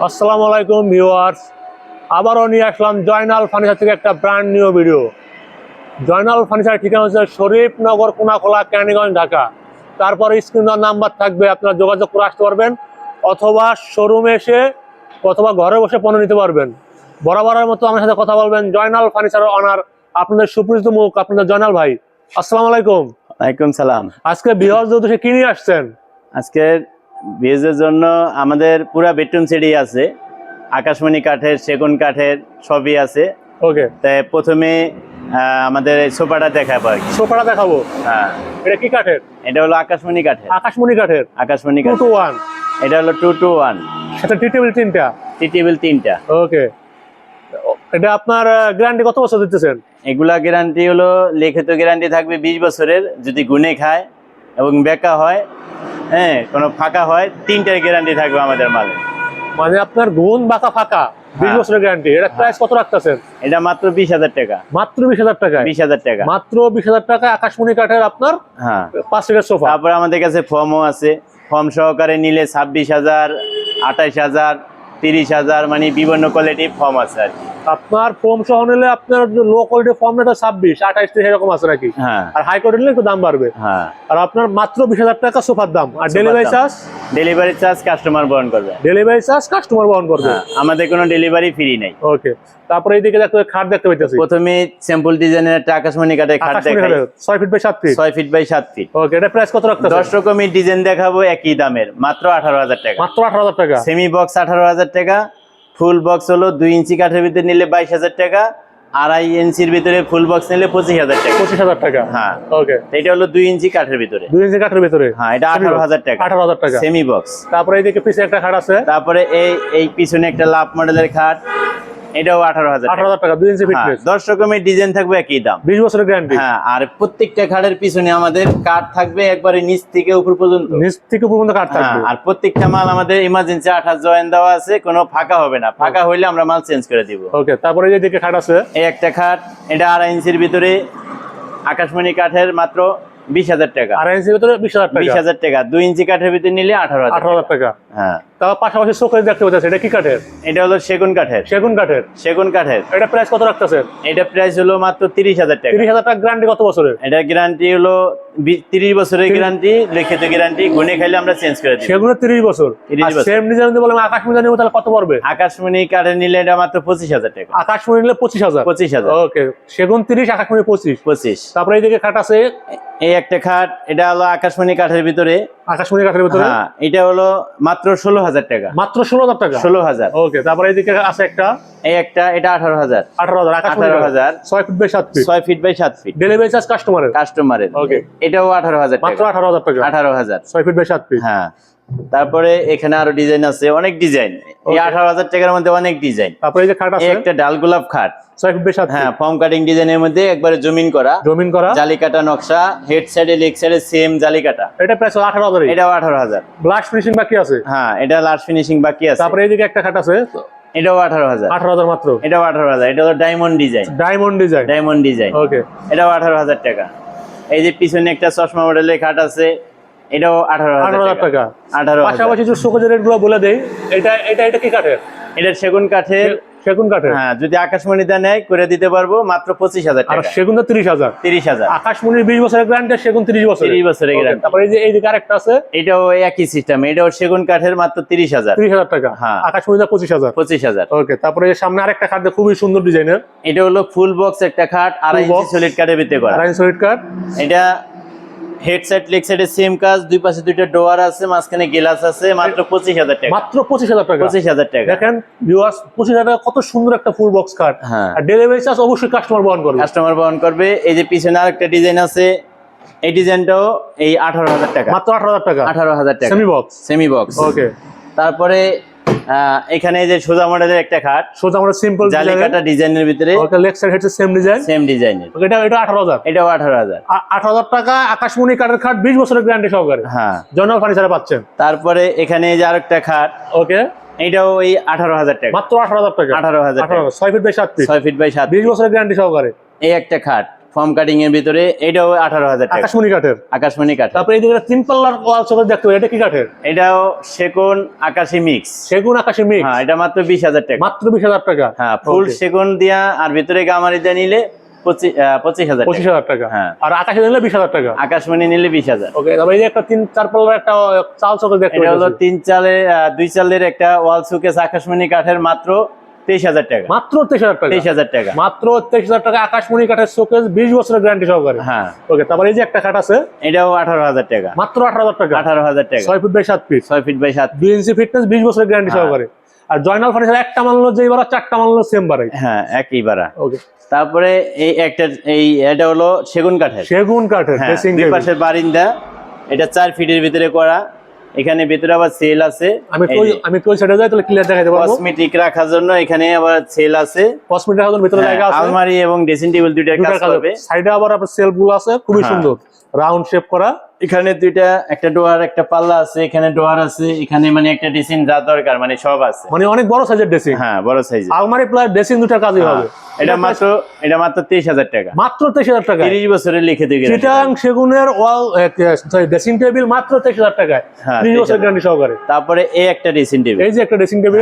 আসসালামু আলাইকুম ভিউয়ার্স। আবারও নিয়ে আসলাম জয়নাল ফার্নিচার থেকে একটা brand new video Joynal furniture ঠিকানা হচ্ছে শরীফনগর কোনাখোলা ক্যানিগঞ্জ ঢাকা। তারপরে স্ক্রিন নাম্বার থাকবে আপনারা যোগাযোগ করে আসতে পারবেন অথবা শোরুমে এসে অথবা ঘরে বসে পণ্য নিতে পারবেন। বরাবরের মতো আমার সাথে কথা বলবেন জয়নাল ফার্নিচার অনার আপনাদের সুপরিচিত মুখ আপনাদের জয়নাল ভাই। আসসালামু আলাইকুম। ওয়ালাইকুম সালাম। আজকে বিহার উদ্দেশ্যে কি নিয়ে আসছেন? আজকের বিয়েজের জন্য আমাদের পুরা বেডরুম সিডি আছে আকাশমণি কাঠের সেগুন কাঠের সবই আছে। ওকে তাই প্রথমে আমাদের এই সোফাটা দেখাবো আর কি। সোফাটা দেখাবো? হ্যাঁ। এটা কি কাঠের? এটা হলো আকাশমণি কাঠের। আকাশমণি কাঠের? আকাশমণি কাঠ টু ওয়ান এটা হলো টু টু ওয়ান সেটা টি টেবিল তিনটা? টি টেবিল তিনটা। ওকে এটা আপনার গ্যারান্টি কত বছর দিতেছেন? এগুলা গ্যারান্টি হলো লিখিত গ্যারান্টি থাকবে বিশ বছরের যদি গুনে খায় এবং বেকা হয় হ্যাঁ কোনো ফাঁকা হয় তিনটার গ্যারান্টি থাকবে আমাদের মালে। মানে আপনার গুণ বাঁকা ফাঁকা বিশ হ্যাঁ। বছরের গ্যারান্টি এটা প্রাইস কত রাখতেছেন? এটা মাত্র বিশ হাজার টাকা। মাত্র বিশ হাজার টাকায়? বিশ হাজার টাকা। মাত্র বিশ হাজার টাকায় আকাশমণি কাঠের আপনার হ্যাঁ। পাঁচ সিটের সোফা। তারপর আমাদের কাছে ফর্মও আছে। ফর্ম সহকারে নিলে ছাব্বিশ হাজার আঠাইশ হাজার তিরিশ হাজার মানে বিভিন্ন কোয়ালিটি ফর্ম আছে আর কি। আপনার ফোম সহ নিলে আপনার লো কোয়ালিটি ফর্ম এটা ছাব্বিশ আঠাইশ থেকে এরকম আছে নাকি? হ্যাঁ। আর হাই কোয়ালিটি নিলে একটু দাম বাড়বে। হ্যাঁ। আর আপনার মাত্র বিশ হাজার টাকা সোফার দাম। আর delivery charge delivery charge customer বহন করবে। ডেলিভারি চার্জ কাস্টমার বহন করবে। হ্যাঁ আমাদের কোনো ডেলিভারি ফ্রি নেই। ওকে তারপরে এইদিকে দেখতে খাট দেখতে পাইতেছি। প্রথমে স্যাম্পল ডিজাইনের একটা আকাশমণি কাঠের খাট দেখাই। কাঠের ছয় ফিট বাই সাত ফিট ছয় ফিট বাই সাত ফিট ওকে এটা প্রাইস কত রাখতে দশ রকমের ডিজাইন দেখাবো একই দামের মাত্র আঠারো হাজার টাকা। মাত্র আঠারো হাজার টাকা। সেমি বক্স আঠারো হাজার টাকা ফুল বক্স হলো দুই ইঞ্চি কাঠের ভিতরে নিলে বাইশ হাজার টাকা আড়াই ইঞ্চির ভিতরে ফুল বক্স নিলে পঁচিশ হাজার টাকা। পঁচিশ হাজার টাকা? হ্যাঁ। ওকে এটা হলো দুই ইঞ্চি কাঠের ভিতরে। দুই ইঞ্চি কাঠের ভিতরে? হ্যাঁ এটা আঠারো হাজার টাকা। আঠারো হাজার টাকা। সেমি বক্স তারপরে এইদিকে পিছনে একটা খাট আছে? তারপরে এই এই পিছনে একটা লাভ মডেলের খাট। এটাও আঠারো হাজার আঠারো হাজার টাকা দুই ইঞ্চি ফিটনেস দশ রকমের ডিজাইন থাকবে একই দাম। বিশ বছরের গ্যারান্টি হ্যাঁ আর প্রত্যেকটা খাটের পিছনে আমাদের কাঠ থাকবে একবারে নিচ থেকে উপর পর্যন্ত। নিচ থেকে উপর পর্যন্ত কাঠ হ্যাঁ, থাকবে। আর প্রত্যেকটা মাল আমাদের ইমার্জেন্সি আঠাশ জয়েন দেওয়া আছে কোনো ফাঁকা হবে না। ফাঁকা হইলে আমরা মাল চেঞ্জ করে দিব। ওকে তারপরে এইদিকে খাট আছে। এই একটা খাট এটা আড়াই ইঞ্চির ভিতরে আকাশমণি কাঠের মাত্র বিশ হাজার টাকা। আড়াই ইঞ্চির ভিতরে বিশ হাজার বিশ হাজার টাকা দুই ইঞ্চি কাঠের ভিতরে নিলে আঠারো হাজার আঠারো হাজার টাকা। হ্যাঁ। তারপর পাশাপাশি শোকেস দেখতে পাচ্ছি এটা কি কাঠের? এটা হলো সেগুন কাঠের। সেগুন কাঠের? সেগুন কাঠের। এটা প্রাইস কত রাখতেছেন এটা প্রাইস হলো মাত্র তিরিশ হাজার টাকা। তিরিশ হাজার টাকা গ্যারান্টি কত বছরের? এটা গ্যারান্টি হলো তিরিশ বছরের গ্যারান্টি লিখিত গ্যারান্টি গুনে খাইলে আমরা চেঞ্জ করে দিই। সেগুলো তিরিশ বছর। 30 বছর। সেম ডিজাইন যদি বলেন আকাশ মিজান তাহলে কত পড়বে? আকাশমণি কাঠের নিলে এটা মাত্র পঁচিশ হাজার টাকা। আকাশমণি নিলে পঁচিশ হাজার। পঁচিশ হাজার। ওকে সেগুন তিরিশ আকাশমণি পঁচিশ। পঁচিশ। তারপরে এইদিকে খাট আছে। এই একটা খাট এটা হলো আকাশমণি কাঠের ভিতরে। আকাশমণি কাঠের ভিতরে। হ্যাঁ এটা হলো মাত্র ষোলো হাজার টাকা। মাত্র ষোলো হাজার টাকা? ষোলো হাজার। ওকে তারপরে এইদিকে আছে একটা? এই একটা এটা আঠারো হাজার। আঠারো হাজার আঠারো হাজার। ছয় ফিট বাই সাত ফিট ছয় ফিট বাই সাত ফিট ডেলিভারি চার্জ কাস্টমারের কাস্টমারের ওকে এটাও আঠারো হাজার মাত্র আঠারো হাজার টাকা? আঠারো হাজার। ছয় ফিট বাই সাত ফিট হ্যাঁ। তারপরে এখানে আরও ডিজাইন আছে অনেক ডিজাইন এই আঠারো হাজার টাকার মধ্যে অনেক ডিজাইন তারপরে যে খাট আছে? একটা ডাল গোলাপ খাট। হ্যাঁ ফর্ম কাটিং ডিজাইনের মধ্যে একবারে জমিন করা। জমিন করা। জালি কাটা নকশা হেড সাইডে লেগ সাইডে সেম জালি কাটা এটা প্রাইস আঠারো হাজার এটাও আঠারো হাজার। ব্লাস্ট ফিনিশিং বাকি আছে? হ্যাঁ এটা লাস্ট ফিনিশিং বাকি আছে। তারপরে একটা খাট আছে? এটাও আঠারো হাজার। আঠারো হাজার মাত্র। এটাও আঠারো হাজার। এটা হলো diamond design diamond design diamond design okay এটাও আঠারো হাজার টাকা। এই যে পিছনে একটা চশমা মডেলের খাট আছে। এটাও আঠারো আঠারো হাজার টাকা। আঠারো পাশাপাশি যে শোকেজের রেটগুলো বলে দেই এটা এটা এটা কি কাঠের? এটা সেগুন কাঠের। সেগুন কাঠের? হ্যাঁ যদি আকাশমণিতে নেয় করে দিতে পারব মাত্র পঁচিশ হাজার টাকা। সেগুন তো তিরিশ হাজার। তিরিশ হাজার। আকাশমণির বিশ বছরের গ্যারান্টি সেগুন তিরিশ বছর 30 বছরের guarantee। তারপরে এই যে এইদিকে আরেকটা আছে? এটাও একই সিস্টেম এটাও সেগুন কাঠের মাত্র তিরিশ হাজার। তিরিশ হাজার টাকা। হ্যাঁ। আকাশমণিটা পঁচিশ হাজার। পঁচিশ হাজার। ওকে তারপরে সামনে আরেকটা খাট খুবই সুন্দর ডিজাইনের এটা হলো ফুল বক্স একটা খাট আড়াই। ইঞ্চি সলিড কাঠের ভিতরে করা। আড়াই সলিড কাঠ এটা হেড সাইড লেগ সাইডে সেম কাজ দুই পাশে দুইটা ডোয়ার আছে মাঝখানে গ্লাস আছে মাত্র পঁচিশ হাজার টাকা। মাত্র পঁচিশ হাজার টাকা। পঁচিশ হাজার টাকা। দেখেন ভিউয়ার্স পঁচিশ হাজার টাকা কত সুন্দর একটা ফুল বক্স হ্যাঁ। আর ডেলিভারি চার্জ অবশ্যই কাস্টমার বহন করবে। কাস্টমার বহন করবে। এই যে পিছনে আরেকটা ডিজাইন আছে এই ডিজাইনটাও এই আঠারো হাজার টাকা। মাত্র আঠারো হাজার টাকা। আঠারো হাজার টাকা। Semi box semi box okay তারপরে এখানে যে সোজা মডেলের একটা খাট সোজা আমরা সিম্পল জালি কাটা ডিজাইনের ভিতরে। ওকে লেগ সাইড হচ্ছে সেম ডিজাইন সেম ডিজাইনের এটা এটা আঠারো হাজার। এটাও আঠারো হাজার। আঠারো হাজার টাকা আকাশমণি কাঠের খাট বিশ বছরের গ্যারান্টি সহকারে। হ্যাঁ। জয়নাল ফার্নিচারে পাচ্ছেন। তারপরে এখানে যে আরেকটা খাট ওকে। এটাও ওই আঠারো হাজার টাকা। মাত্র আঠারো হাজার টাকা। আঠারো হাজার আঠারো টাকা। হাজার ছয় ফিট বাই সাত ফিট ছয় ফিট বাই সাত বিশ বছরের গ্যারান্টি সহকারে। এই একটা খাট। ফর্ম কাটিং এর ভিতরে এটাও আঠারো হাজার টাকা। আকাশমণি কাঠের। আকাশমণি কাঠ তারপরে এই তিন পাল্লার ওয়াল চোখে দেখতে পাই এটা কি কাঠের? এটাও সেগুন আকাশি মিক্স সেগুন আকাশি মিক্স হ্যাঁ এটা মাত্র বিশ হাজার টাকা। মাত্র বিশ হাজার টাকা। হ্যাঁ ফুল সেগুন দিয়া আর ভিতরে গামারি দিয়ে নিলে পঁচিশ হাজার পঁচিশ হাজার টাকা। হ্যাঁ। আর আকাশে নিলে বিশ হাজার টাকা। আকাশমণি নিলে বিশ হাজার। ওকে তারপরে এই একটা তিন চার পাল্লার একটা চাল চোখে দেখতে এটা হলো তিন দুই চালের একটা ওয়াল সুকেস আকাশমণি কাঠের মাত্র তেইশ হাজার টাকা। মাত্র তেইশ হাজার টাকা। তেইশ হাজার টাকা। মাত্র তেইশ হাজার টাকা আকাশমণি কাঠের শোকেস বিশ বছরের গ্যারান্টি সহকারে। হ্যাঁ। ওকে তারপরে এই যে একটা খাট আছে এটাও আঠারো হাজার টাকা। মাত্র আঠারো হাজার টাকা। আঠারো হাজার টাকা। ছয় ফিট বাই সাত ফিট ছয় ফিট বাই সাত দুই ইঞ্চি ফিটনেস বিশ বছরের গ্যারান্টি। সহকারে। আর জয়নাল ফার্নিচার একটা মানলো যেই বারা চারটা মানলো সেম বারাই হ্যাঁ একই বাড়া। ওকে তারপরে এই একটা এই এটা হলো সেগুন কাঠের। সেগুন কাঠের হ্যাঁ দুই পাশের বারিন্দা এটা চার ফিটের ভিতরে করা। এখানে ভিতরে আবার সেল আছে। আমি কই আমি কই সেটা যাই তাহলে ক্লিয়ার দেখাই পারব কসমেটিক রাখার জন্য এখানে আবার সেল আছে। কসমেটিক রাখার জন্য ভিতরে জায়গা হ্যাঁ, আছে। আলমারি এবং ড্রেসিং টেবিল দুটো কাজ করবে। সাইডে আবার আপনার সেলফগুলো আছে খুবই হ্যাঁ। সুন্দর। রাউন্ড শেপ করা। এখানে দুইটা একটা ডোয়ার একটা পাল্লা আছে এখানে ডোয়ার আছে এখানে মানে একটা ড্রেসিং যা দরকার মানে সব আছে। মানে অনেক বড় সাইজের ড্রেসিং। হ্যাঁ বড় সাইজ আলমারি প্লাস ড্রেসিং দুটার কাজই হবে। এটা মাত্র এটা মাত্র তেইশ হাজার টাকা। মাত্র তেইশ হাজার টাকা তিরিশ বছরের লিখে দিয়ে। চিটাং সেগুনের ওয়াল ড্রেসিং টেবিল মাত্র তেইশ হাজার টাকায়। হ্যাঁ, ত্রিশ 23,000 বছর গ্যারান্টি সহকারে। তারপরে এই একটা ড্রেসিং টেবিল এই যে একটা ড্রেসিং টেবিল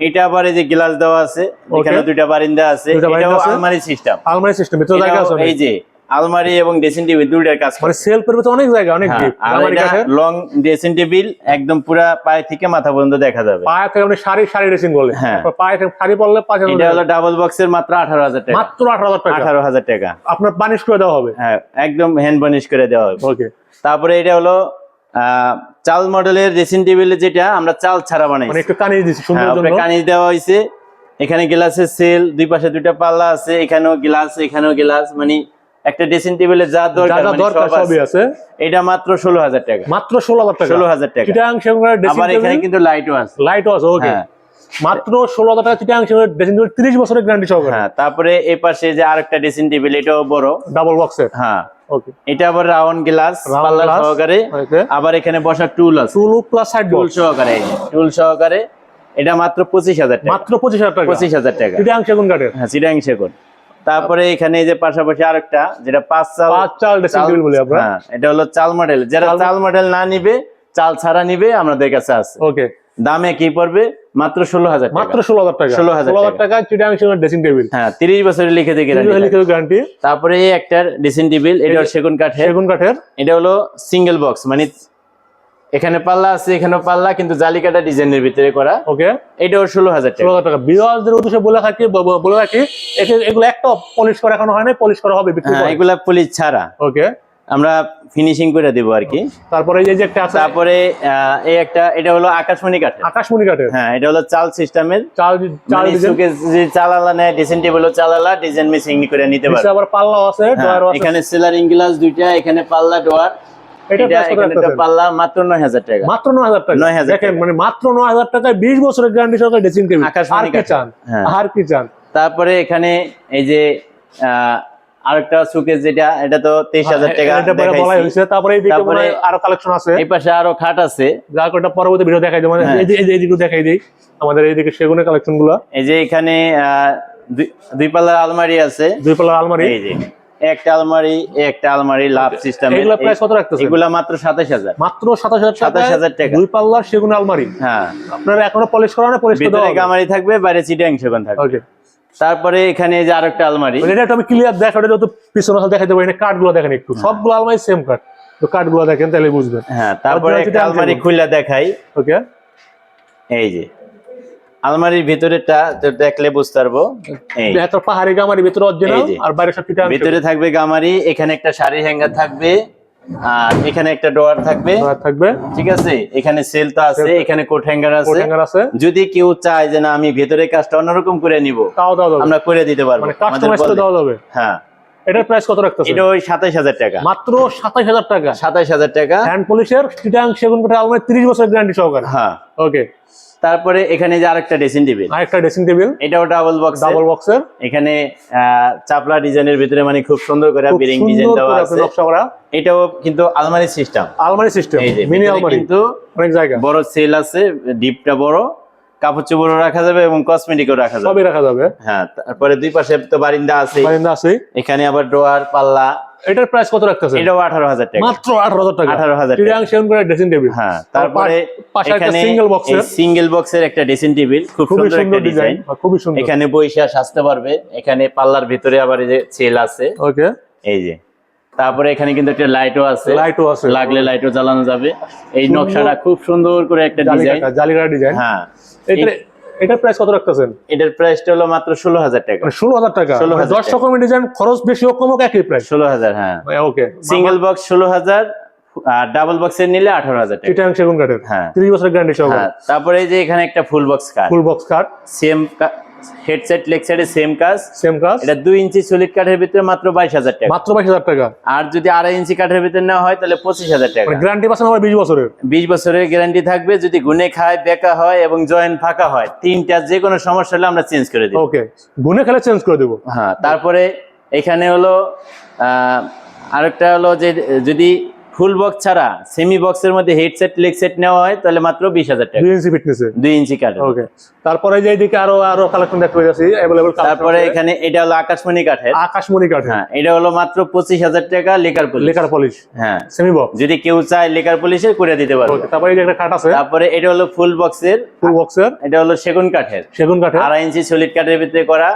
এটা আবার এই যে গ্লাস দেওয়া আছে। এখানে দুইটা বারিন্দা আছে। এটাও আলমারি সিস্টেম আলমারি সিস্টেম ভিতরে জায়গা আছে এই যে আলমারি এবং ড্রেসিং টেবিল দুইটার কাজ করে মানে সেলফের ভিতরে অনেক জায়গা অনেক লং ড্রেসিং টেবিল একদম পুরা পায়ে থেকে মাথা পর্যন্ত দেখা যাবে। পায়ে থেকে আপনি শাড়ি শাড়ি ড্রেসিং বলে হ্যাঁ। পায়ে থেকে শাড়ি পরলে পাঁচ হাজার এটা হলো ডাবল বক্সের মাত্র আঠারো হাজার টাকা। মাত্র আঠারো হাজার টাকা। আঠারো হাজার টাকা। আপনার বানিশ করে দেওয়া হবে। হ্যাঁ একদম হ্যান্ড বানিশ করে দেওয়া হবে। ওকে তারপরে এটা হলো আহ, চাল মডেলের ড্রেসিং টেবিল যেটা আমরা চাল ছাড়া বানাই মানে একটু কানিয়ে দিচ্ছি সুন্দর হ্যাঁ, জন্য। কানিজ দেওয়া হয়েছে এখানে গ্লাসের সেল দুই পাশে দুইটা পাল্লা আছে এখানেও গ্লাস এখানেও গ্লাস মানে একটা ড্রেসিং টেবিলে যা দরকার মানে দরকার সবই আছে। এটা মাত্র ষোলো হাজার টাকা। মাত্র ষোলো হাজার টাকা। ষোলো হাজার টাকা। চিটাং সেগুনের ড্রেসিং আবার এখানে কিন্তু লাইটও আছে। লাইট আছে ওকে হ্যাঁ। মাত্র ষোলো হাজার টাকা চিটাং সেগুনের ড্রেসিং টেবিল তিরিশ বছরের গ্যারান্টি সহকারে। হ্যাঁ তারপরে এই পাশে যে আরেকটা ড্রেসিং টেবিল এটাও বড়। ডাবল বক্সের হ্যাঁ। ওকে এটা আবার রাউন্ড গ্লাস পাল্লা সহকারে। আবার এখানে বসার টুল আছে। টুল প্লাস সাইড টুল সহকারে টুল সহকারে। এটা মাত্র পঁচিশ হাজার টাকা। মাত্র পঁচিশ হাজার টাকা। পঁচিশ হাজার টাকা। চিটাং সেগুন কাঠের। হ্যাঁ চিটাং তারপরে এখানে এই যে পাশাপাশি আরেকটা যেটা পাঁচ চাল পাঁচ চাল ড্রেসিং টেবিল বলি আমরা। হ্যাঁ এটা হলো চাল মডেল যারা চাল- মডেল না নিবে চাল ছাড়া নিবে আমাদের কাছে আছে। ওকে দামে কি পড়বে? মাত্র ষোলো হাজার মাত্র ষোলো হাজার টাকা। 16,000 ষোলো হাজার টাকা। চিটাং সেগুনের ড্রেসিং টেবিল হ্যাঁ তিরিশ বছরের লিখে দিয়ে গ্যারান্টি তারপরে এই একটা ড্রেসিং টেবিল এটা সেগুন কাঠের। সেগুন কাঠের। এটা হলো সিঙ্গেল বক্স মানে এখানে পাল্লা আছে এখানেও পাল্লা কিন্তু জালিকাটা ডিজাইনের ভিতরে করা। ওকে। এটাও ষোলো হাজার ষোলো টাকা হাজার টাকা। বিওয়াজদের উদ্দেশ্যে বলে থাকি বলে রাখি এগুলো একটা পলিশ করা এখনও হয় না পলিশ করা হবে হ্যাঁ এগুলা পুলিশ ছাড়া। ওকে। আমরা ফিনিশিং করে দেবো আর কি। তারপরে এই যে একটা আছে তারপরে এই একটা এটা হলো আকাশমণি কাঠের। আকাশমণি কাঠের। হ্যাঁ এটা হলো চাল সিস্টেমের। চাল চাল ডিজাইন। যে চালালা নেয় ডিজাইন টেবিলও চালালা ডিজাইন মেশিং করে নিতে পারবে। আবার পাল্লা আছে হ্যাঁ, আছে। এখানে সেলারিং গ্লাস দুইটা এখানে পাল্লা ডোয়ার পাল্লা মাত্র নয় হাজার টাকা। মাত্র নয় হাজার টাকা। 9,000 দেখেন মানে মাত্র নয় হাজার টাকায় বিশ বছরের গ্যারান্টি সহকারে ড্রেসিং টেবিল আর কি চান? হ্যাঁ। আর কি চান? তারপরে এখানে এই যে আরেকটা সুকেস যেটা এটা তো তেইশ হাজার টাকা হ্যাঁ, তারপরে তারপরে- মনে আরও কালেকশন আছে। এই পাশে আরও খাট আছে। যা পরবর্তী ভিডিও দেখাই দেবো। হ্যাঁ। এইদিকে দেখাই দিই। আমাদের এইদিকে সেগুনের কালেকশনগুলো। এই যে এখানে আহ, দুই- দুই পাল্লার আলমারি আছে। দুই পাল্লার আলমারি। এই যে। একটা আলমারি একটা আলমারি লাভ সিস্টেম এগুলো প্রাইস কত রাখতেছে এগুলা মাত্র সাতাশ হাজার। মাত্র সাতাশ হাজার টাকা 27,000 টাকা। দুই পাল্লার সেগুন আলমারি। হ্যাঁ। আপনারা এখনও পলিশ করা না পলিশ করে ভিতরে? গামারি থাকবে বাইরে চিটাং সেখান থাকবে। ওকে তারপরে এখানে যে আরেকটা আলমারি। মানে এটা আমি ক্লিয়ার দেখ ওটা যত পিছনে আছে দেখাই দেবো এখানে কাঠগুলো দেখেন একটু। সবগুলো আলমারি সেম কাঠ তো কাঠগুলো দেখেন তাহলে বুঝবেন। হ্যাঁ তারপরে একটা আলমারি সেগুন। খুলে দেখাই। ওকে এই যে। আলমারির ভিতরেটা দেখলে বুঝতে পারব। পাহাড়ি গামারি ভিতরে অরিজিনাল আর বাইরে সব ভিতরে থাকবে গামারি এখানে একটা শাড়ি হ্যাঙ্গার থাকবে আর এখানে একটা ডোয়ার থাকবে। থাকবে। ঠিক আছে? এখানে সেল তো আছে এখানে কোট হ্যাঙ্গার আছে। আছে। যদি কেউ চায় যে না আমি ভেতরে কাজটা অন্যরকম করে নিব তাও যাবে। আমরা করে দিতে পারব। মানে কাস্টমাইজ দেওয়া যাবে। হ্যাঁ। এটার প্রাইস কত রাখতেছে এটা ওই সাতাশ হাজার টাকা। মাত্র সাতাশ হাজার টাকা। সাতাশ হাজার টাকা। হ্যান্ড পলিশের চিটাং সেগুন কাঠের আলমারি তিরিশ বছর গ্যারান্টি সহকারে। হ্যাঁ। ওকে তারপরে এখানে যে আরেকটা ড্রেসিং টেবিল আরেকটা ড্রেসিং টেবিল এটাও ডাবল বক্স ডাবল বক্সের এখানে আহ, চাপলা ডিজাইনের ভিতরে মানে খুব সুন্দর করে বিরিং ডিজাইন দেওয়া আছে। নকশা করা। এটাও কিন্তু আলমারি সিস্টেম আলমারি সিস্টেম মিনি আলমারি। কিন্তু অনেক জায়গা। বড় সেল আছে ডিপটা বড়। কাপড় চোপড়ও রাখা যাবে এবং কসমেটিকও রাখা যাবে। সবই রাখা যাবে। হ্যাঁ তারপরে দুই পাশে তো বারিন্দা আছে। বারিন্দা আছে। এখানে আবার ডোয়ার পাল্লা। এটার প্রাইস কত রাখতেছেন? এটাও আঠারো হাজার টাকা। মাত্র আঠারো হাজার টাকা। 18,000 টাকা। সেগুন করে ড্রেসিং টেবিল হ্যাঁ তারপরে এখানে box এর। সিঙ্গেল বক্সের একটা ড্রেসিং টেবিল খুব সুন্দর একটা ডিজাইন ডিজাইন খুবই সুন্দর। এখানে বইসা সাজতে পারবে। এখানে পাল্লার ভিতরে আবার এই যে সেল আছে। ওকে এই যে। তারপরে এখানে কিন্তু একটা লাইটও আছে। লাইটও আছে। লাগলে লাইটও জ্বালানো যাবে। এই নকশাটা খুব সুন্দর করে একটা ডিজাইন জালিকাটা ডিজাইন হ্যাঁ। এটা এটার প্রাইস কত রাখতেছেন? এটার প্রাইসটা হলো মাত্র ষোলো হাজার টাকা। মানে ষোলো হাজার টাকা। ষোলো হাজার দশ রকমের ডিজাইন খরচ বেশি হোক কম হোক একই প্রাইস ষোলো হাজার হ্যাঁ ওকে সিঙ্গেল বক্স ষোলো হাজার আর ডাবল বক্সের নিলে আঠারো হাজার টাকা চিটাং সেগুন কাঠের। হ্যাঁ। তিরিশ বছরের গ্যারান্টি সহ। হ্যাঁ তারপরে এই যে এখানে একটা ফুল বক্স কাঠ ফুল বক্স কাঠ সেম হেডসেট লেগ সাইডে সেম কাজ। সেম কাজ। এটা দুই ইঞ্চি সলিড কাঠের ভিতরে মাত্র বাইশ হাজার টাকা। মাত্র বাইশ হাজার টাকা। আর যদি আড়াই ইঞ্চি কাঠের ভিতরে নেওয়া হয় তাহলে পঁচিশ হাজার টাকা। মানে গ্যারান্টি পাচ্ছেন আবার বিশ বছরের। বিশ বছরের গ্যারান্টি থাকবে যদি গুনে খায় বেকা হয় এবং জয়েন্ট ফাঁকা হয় তিনটা যে কোনো সমস্যা হলে আমরা চেঞ্জ করে দিই ওকে গুনে খেলে চেঞ্জ করে দেবো। হ্যাঁ তারপরে এখানে হলো আরেকটা হলো যে যদি ফুল বক্স ছাড়া সেমি বক্সের মধ্যে হেডসেট লেগ সেট নেওয়া হয় তাহলে মাত্র বিশ হাজার টাকা। দুই ইঞ্চি ফিটনেসে দুই ইঞ্চি কাঠ ওকে তারপরে যে এইদিকে আরও আরও কালেকশন দেখতে পাচ্ছি অ্যাভেলেবল তারপরে এখানে এটা হলো আকাশমণি কাঠের। আকাশমণি কাঠ হ্যাঁ এটা হলো মাত্র পঁচিশ হাজার টাকা লেকার পুলিশ লেকার পলিশ হ্যাঁ। সেমি বক্স যদি কেউ চায় লেকার পলিশে করে দিতে পারবে। ওকে তারপরে এই যে একটা কাঠ আছে। তারপরে এটা হলো ফুল বক্সের ফুল বক্সের এটা হলো সেগুন কাঠের। সেগুন কাঠের। আড়াই ইঞ্চি সলিড কাঠের ভিতরে করা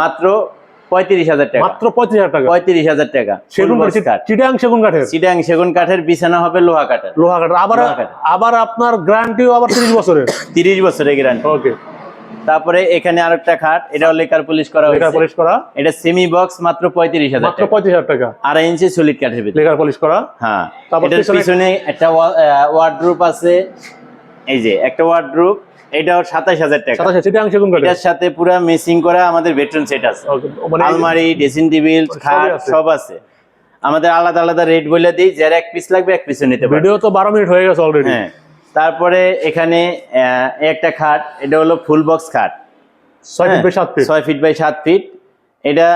মাত্র পঁয়ত্রিশ হাজার টাকা। মাত্র পঁয়ত্রিশ হাজার টাকা। পঁয়ত্রিশ হাজার টাকা। সেগুন চিটাং সেগুন কাঠের। চিটাং সেগুন কাঠের বিছানা হবে লোহা কাঠের। লোহা কাঠ। আবার আবার আপনার গ্যারান্টিও আবার তিরিশ বছরের। তিরিশ বছরের গ্যারান্টি। ওকে। তারপরে এখানে আরেকটা খাট। এটাও লেকার পুলিশ করা লেকার পলিশ করা। এটা সেমি বক্স মাত্র পঁয়ত্রিশ হাজার মাত্র পঁয়ত্রিশ হাজার টাকা। আড়াই ইঞ্চি সলিড কাঠের ভিতরে। লেকার পলিশ করা। হ্যাঁ। তারপর পিছনে একটা ওয়ার্ডরুপ আছে। এই যে একটা ওয়ার্ডরুপ এটাও সাতাশ হাজার টাকা। এটার সাথে পুরো মেসিং করা আমাদের বেডরুম সেট আছে। মানে আলমারি ড্রেসিং টেবিল খাট সব আছে। আমাদের আলাদা আলাদা রেট বলে দিই যার এক পিস লাগবে এক পিসও নিতে পারবে। ভিডিও তো বারো মিনিট হয়ে গেছে অলরেডি হ্যাঁ। তারপরে এখানে একটা খাট এটা হলো ফুল বক্স খাট। ছয় ফিট হ্যাঁ, বাই সাত ফিট ছয় ফিট বাই সাত ফিট এটা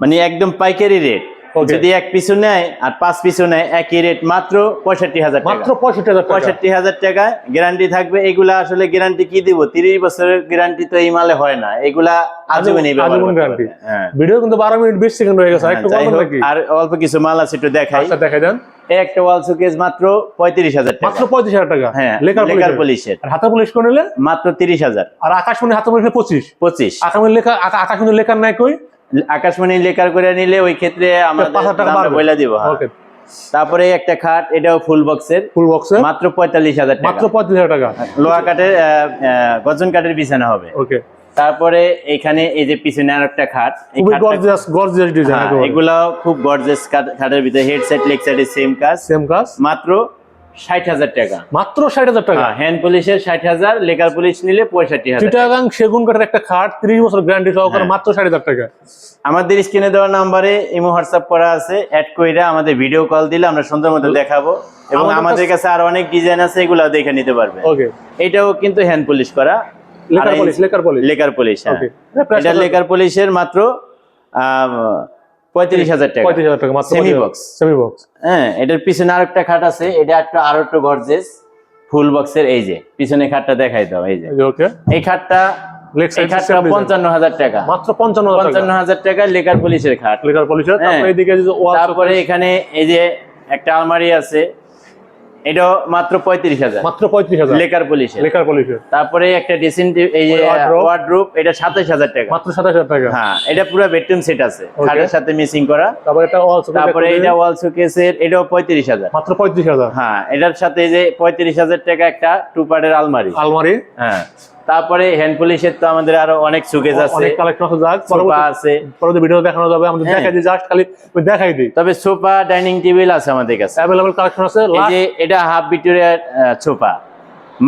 মানে একদম পাইকারি রেট. যদি এক পিছু নেয় আর পাঁচ পিছু নেয় একই রেট মাত্র পঁয়ষট্টি হাজার মাত্র পঁয়ষট্টি হাজার টাকা। পঁয়ষট্টি হাজার টাকা গ্যারান্টি থাকবে। এগুলা আসলে গ্যারান্টি কি দিব? তিরিশ বছরের গ্যারান্টি তো এই মালে হয় না। এগুলা। হ্যাঁ। ভিডিও কিন্তু বারো মিনিট বিশ সেকেন্ড হয়ে গেছে। হ্যাঁ, আর অল্প কিছু মাল আছে একটু দেখাই। আচ্ছা দেখাই দেন। একটা ওয়াল শোকেস মাত্র পঁয়ত্রিশ হাজার টাকা। মাত্র পঁয়ত্রিশ হাজার টাকা? হ্যাঁ লেকার লেকার পলিশ আর হাতে পুলিশ করে নিলে? মাত্র তিরিশ হাজার। আর আকাশমণি হাতে পুলিশ পঁচিশ? পঁচিশ। লেখা আকাশমণি লেখার নাই কই? আকাশমণি লেকার করে নিলে ওই ক্ষেত্রে। বইলা দিব হ্যাঁ। তারপরে একটা খাট এটাও ফুল বক্সের ফুল বক্সে মাত্র পঁয়তাল্লিশ হাজার টাকা। মাত্র পঁয়ত্রিশ হাজার টাকা? লোহা কাঠের আহ, কাঠের বিছানা হবে। ওকে তারপরে এখানে এই যে পিছনে আর একটা খাট গর্জিয়াস গর্জিয়াস ডিজাইন হ্যাঁ, খুব গর্জেস খাটের ভিতরে হেডসেট লেগ সাইডে সেম কাজ। সেম কাজ। মাত্র ষাট হাজার টাকা। মাত্র ষাট হাজার টাকা? হ্যান্ড পুলিশের ষাট হাজার লেকার পুলিশ নিলে পঁয়ষট্টি হাজার চিটাগাং সেগুন কাঠের একটা খাট ত্রিশ বছর গ্যারান্টি সহকারে হ্যাঁ। মাত্র ষাট হাজার টাকা। আমাদের স্ক্রিনে দেওয়া নাম্বারে ইমো হোয়াটসঅ্যাপ করা আছে অ্যাড কইরা আমাদের ভিডিও কল দিলে আমরা সুন্দর মতো দেখাবো। এবং আমাদের কাছে আরও অনেক ডিজাইন আছে এগুলো দেখে নিতে পারবে। ওকে এটাও কিন্তু হ্যান্ড পুলিশ করা। Lacquer polish lacquer polish lacquer polish হ্যাঁ। এটা লেকার পুলিশের মাত্র পঁয়ত্রিশ হাজার টাকা। পঁয়ত্রিশ হাজার টাকা মাত্র Semi সেমি বক্স হ্যাঁ এটার পিছনে আরেকটা খাট আছে এটা একটা আরও একটু গর্জেস ফুল বক্সের এই যে পিছনে খাটটা দেখাই দাও এই যে। ওকে এই খাটটা পঞ্চান্ন হাজার টাকা। মাত্র পঞ্চান্ন পঞ্চান্ন হাজার টাকা লেকার পুলিশের খাট। লেকার পলিশের হ্যাঁ। তারপরে এখানে এই যে একটা আলমারি আছে এটাও মাত্র পঁয়ত্রিশ হাজার। মাত্র পঁয়ত্রিশ হাজার। লেকার লেকার তারপরে একটা ড্রেসিং এই যে Wardrobe। এটা সাতাশ হাজার টাকা। মাত্র সাতাশ হাজার টাকা। হ্যাঁ এটা পুরো বেডরুম সেট আছে। খাটের সাথে মিসিং করা। তারপরে এটা ওয়াল তারপরে এটা ওয়াল শোকেসের এটাও পঁয়ত্রিশ হাজার। মাত্র পঁয়ত্রিশ হাজার। হ্যাঁ এটার সাথে যে পঁয়ত্রিশ হাজার টাকা একটা টু পার্টের আলমারি। আলমারি। হ্যাঁ। তারপরে হ্যান্ড পুলিশের তো আমাদের আরও অনেক সুকেজ আছে। অনেক কালেকশন আছে। যাক সোফা আছে। পরবর্তী ভিডিও দেখানো যাবে আমাদের হ্যাঁ। দেখাই দিই জাস্ট খালি দেখাই দিই। তবে সোফা ডাইনিং টেবিল আছে আমাদের কাছে। অ্যাভেলেবল কালেকশন আছে। এই যে এটা হাফ ভিক্টোরিয়ার সোফা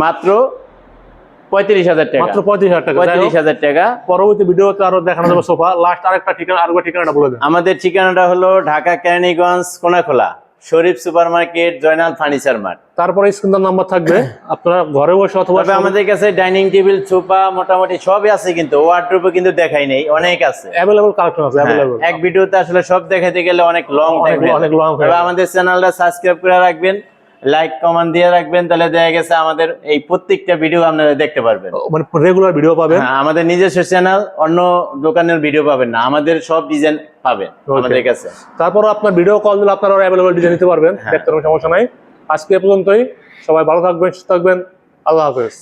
মাত্র পঁয়ত্রিশ হাজার টাকা। মাত্র পঁয়ত্রিশ হাজার টাকা পঁয়ত্রিশ হাজার টাকা। পরবর্তী ভিডিওতে আরও দেখানো যাবে সোফা লাস্ট আরেকটা ঠিকানা আরেকটা ঠিকানাটা বলে দেন। আমাদের ঠিকানাটা হলো Dhaka Keraniganj Konakhola. Sharif super market Joynal furniture mart. তারপরে স্ক্রিন নাম্বার থাকবে। আপনারা ঘরে বসে অথবা আমাদের কাছে ডাইনিং টেবিল সোফা মোটামুটি সবই আছে কিন্তু ওয়ার্ড্রোপও কিন্তু দেখাই নেই অনেক আছে। অ্যাভেলেবল কালেকশন আছে अवेलेबल অ্যাভেলেবল এক ভিডিওতে আসলে সব দেখাতে গেলে অনেক লং অনেক- হয়ে আমাদের চ্যানেলটা সাবস্ক্রাইব করে রাখবেন। লাইক কমেন্ট দিয়ে রাখবেন তাহলে দেখা গেছে আমাদের এই প্রত্যেকটা ভিডিও আপনারা দেখতে পারবেন। মানে রেগুলার ভিডিও পাবেন? হ্যাঁ, আমাদের নিজস্ব চ্যানেল অন্য দোকানের ভিডিও পাবেন না আমাদের সব ডিজাইন পাবেন. আমাদের কাছে। তারপর আপনার ভিডিও কল দিলে আপনারা অ্যাভেলেবল ডিজাইন নিতে পারবেন হ্যাঁ। দেখতে কোনো সমস্যা নাই। আজকে পর্যন্তই সবাই ভালো থাকবেন সুস্থ থাকবেন আল্লাহ হাফেজ।